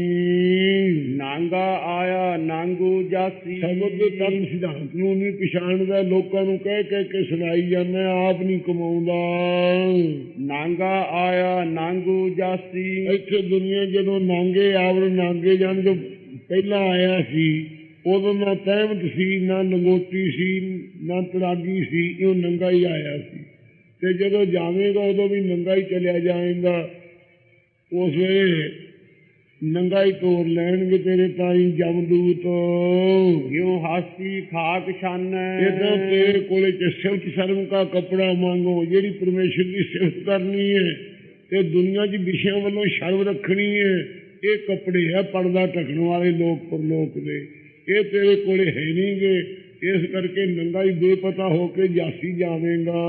ਨਾਂਗਾ ਆਇਆ ਨਾਂਗੂ ਜਾਸੀ। ਸ਼ਬਦ ਦੇ ਤਤ ਸਿਧਾਂਤ ਨੂੰ ਨਹੀਂ ਪਛਾਣਦਾ ਲੋਕਾਂ ਨੂੰ ਕਹਿ ਕਹਿ ਕੇ ਸੁਣਾਈ ਜਾਂਦਾ ਆਪ ਨਹੀਂ ਕਮਾਉਂਦਾ। ਨਾਂਗਾ ਆਇਆ ਨਾਂਗੂ ਜਾਸੀ। ਇੱਥੇ ਦੁਨੀਆ ਜਦੋਂ ਨਾਂਗੇ ਆਵਰ ਨਾਂਗੇ ਜਾਣ ਜੋ ਪਹਿਲਾਂ ਆਇਆ ਸੀ ਉਦੋਂ ਨਾ ਤਹਿਮਤ ਸੀ ਨਾ ਲੰਗੋਟੀ ਸੀ ਨਾ ਤਰਾਗੀ ਸੀ ਇਹ ਨੰਗਾ ਹੀ ਆਇਆ ਸੀ। ਤੇ ਜਦੋਂ ਜਾਵੇਗਾ ਉਦੋਂ ਵੀ ਨੰਗਾ ਹੀ ਚਲਿਆ ਜਾਏਗਾ ਉਸ ਵੇਲੇ ਨੰਗਾ ਹੀ ਤੋੜ ਲੈਣਗੇ ਤੇਰੇ ਤਾਈ ਜਮਦੂਤ। ਜਿਉ ਹਾਸੀ ਖਾਕ ਛਾਨੈ। ਇਦਾਂ ਤੇਰੇ ਕੋਲੇ ਚ ਸਿਫਤ ਸ਼ਰਮ ਦਾ ਕਪੜਾ ਮੰਗੋ ਜਿਹੜੀ ਪਰਮੇਸ਼ਰ ਦੀ ਸਿਫਤ ਕਰਨੀ ਹੈ ਤੇ ਦੁਨੀਆ 'ਚ ਵਿਸ਼ਿਆਂ ਵੱਲੋਂ ਸ਼ਰਮ ਰੱਖਣੀ ਹੈ ਇਹ ਕੱਪੜੇ ਆ ਪਰਦਾ ਢਕਣ ਵਾਲੇ ਲੋਕ ਪਰਲੋਕ ਦੇ। ਇਹ ਤੇਰੇ ਕੋਲੇ ਹੈ ਨਹੀਂਗੇ ਇਸ ਕਰਕੇ ਨੰਗਾ ਹੀ ਬੇਪਤਾ ਹੋ ਕੇ ਜਾਸੀ ਜਾਵੇਂਗਾ।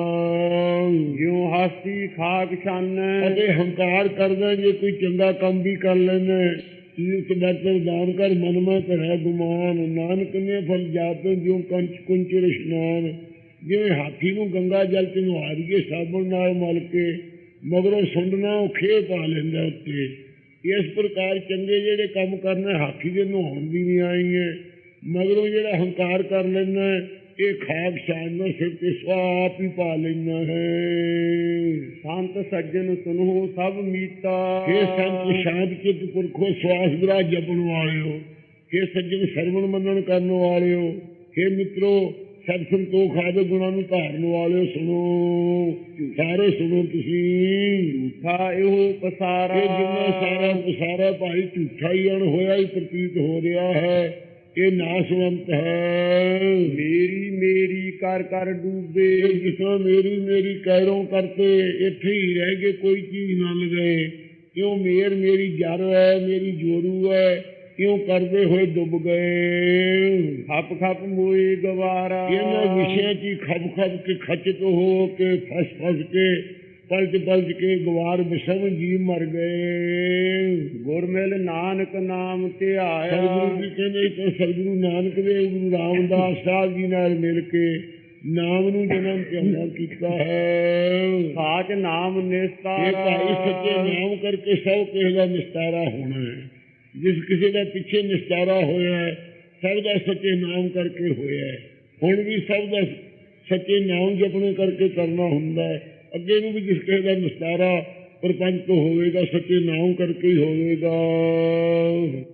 ਜਿਉ ਹਾਸੀ ਖਾਕ ਛਾਨੈ। ਅਤੇ ਹੰਕਾਰ ਕਰਦਾ ਜੇ ਕੋਈ ਚੰਗਾ ਕੰਮ ਵੀ ਕਰ ਲੈਂਦਾ ਤੀਰਥ ਬਰਤਨ ਦਾਨ ਕਰ ਮਨ ਮੈਂ ਧਰੈ ਗੁਮਾਨ। ਨਾਨਕ ਨੇ ਫਲ ਜਾਤ ਜਿਉ ਕੰਚ ਕੁੰਚਰ ਇਸ਼ਨਾਨ ਜਿਵੇਂ ਹਾਥੀ ਨੂੰ ਗੰਗਾ ਜਲ ਚ ਨੁਹਾਰੀਏ ਸਾਬਣ ਨਾਲ ਮਲ ਕੇ ਮਗਰੋਂ ਸੁੰਡਣਾ ਉਹ ਖੇ ਪਾ ਲੈਂਦਾ ਉੱਤੇ। ਇਸ ਪ੍ਰਕਾਰ ਚੰਗੇ ਜਿਹੜੇ ਕੰਮ ਕਰਨੇ ਹਾਥੀ ਦੇ ਨਹਾਉਣ ਦੀ ਨਹੀਂ ਆਈ ਹੈ। ਮਗਰੋਂ ਜਿਹੜਾ ਹੰਕਾਰ ਕਰ ਲੈਣਾ ਇਹ ਖਾਕ ਸ਼ਾਨ ਨਾਲ ਸਿਰ ਤੇ ਸਵਾਪ ਹੀ ਪਾ ਲੈਣਾ ਹੈ। ਸੰਤ ਸੱਜਣ ਸੁਨੋ ਸਭ ਮੀਤਾ। ਇਹ ਸੰਤ ਸ਼ਾਂਤ ਚਿਤ ਪੁਰਖੋ ਸਵਾਸ ਬਿਰਾ ਜਪਣ ਵਾਲਿਓ। ਇਹ ਸੱਜਣ ਸਰਵਣ ਮੰਨਣ ਕਰਨ ਵਾਲਿਓ। ਇਹ ਮਿੱਤਰੋ ਸਭ ਸੰਤੋਖ ਆਦੇ ਗੁਣਾਂ ਨੂੰ ਧਾਰਨ ਵਾਲਿਓ ਸੁਣੋ। ਸਾਰੇ ਸੁਣੋ ਤੁਸੀਂ। ਝੂਠਾ ਇਹੋ ਪਸਾਰਾ। ਇਹ ਜਿੰਨਾ ਸਾਰਾ ਪਸਾਰਾ ਭਾਈ ਝੂਠਾ ਹੀ ਅਣ ਹੋਇਆ ਹੀ ਪ੍ਰਤੀਤ ਹੋ ਰਿਹਾ ਹੈ। ਇਹ ਨਾਸਵੰਤ ਹੈ। ਮੇਰੀ ਮੇਰੀ ਕਰ ਕਰ ਡੂਬੇ ਇਹ ਮੇਰੀ ਮੇਰੀ ਕਹਿਰੋਂ ਕਰਤੇ, ਇੱਥੇ ਹੀ ਰਹਿ ਗਏ ਕੋਈ ਚੀਜ਼ ਨਾ ਲਗਾਏ ਕਿਉਂ ਮੇਰ ਮੇਰੀ ਜਰ ਹੈ, ਮੇਰੀ ਜੋਰੂ ਹੈ, ਕਿਉਂ ਕਰਦੇ ਹੋਏ ਡੁੱਬ ਗਏ? ਖੱਪ ਖੱਪ ਮੋਏ ਗਵਾਰਾ। ਇਹਨਾਂ ਵਿਸ਼ਿਆਂ 'ਚ ਹੀ ਖੱਬ ਖੱਬ ਕੇ ਖਚਤ ਹੋ ਕੇ, ਫਸ ਫਸ ਕੇ ਪਲਟ ਪਲਟ ਕੇ ਗਵਾਰ ਬਿਸਮ ਜੀ ਮਰ ਗਏ। ਗੁਰਮਿਲ ਨਾਨਕ ਨਾਮ ਧਿਆਇਆ। ਸਤਿਗੁਰੂ ਜੀ ਕਹਿੰਦੇ ਤਾਂ ਸਤਿਗੁਰੂ ਨਾਨਕ ਦੇਵ ਗੁਰੂ ਰਾਮਦਾਸ ਸਾਹਿਬ ਜੀ ਨਾਲ ਮਿਲ ਕੇ ਨਾਮ ਨੂੰ ਜਨਮ ਪਿਆਰਾ ਕੀਤਾ ਹੈ। ਸਾਚ ਨਾਮ ਇਹ ਨਿਸਤਾਰਾ ਭਾਈ ਸੱਚੇ ਨਾਮ ਕਰਕੇ ਸਭ ਕਿਸੇ ਦਾ ਨਿਸਤਾਰਾ ਹੋਣਾ ਹੈ। ਜਿਸ ਕਿਸੇ ਦਾ ਪਿੱਛੇ ਨਿਸਤਾਰਾ ਹੋਇਆ ਹੈ ਸਭ ਦਾ ਸੱਚੇ ਨਾਮ ਕਰਕੇ ਹੋਇਆ ਹੈ। ਹੁਣ ਵੀ ਸਭ ਦਾ ਸੱਚੇ ਨਾਮ ਜਪਣੇ ਕਰਕੇ ਕਰਨਾ ਹੁੰਦਾ ਹੈ। ਅੱਗੇ ਨੂੰ ਵੀ ਜਿਸ ਕਿਸੇ ਦਾ ਨਿਸਤਾਰਾ ਪ੍ਰਪੰਚ ਹੋਵੇਗਾ ਸੱਚੇ ਨਾਮ ਕਰਕੇ ਹੀ ਹੋਵੇਗਾ।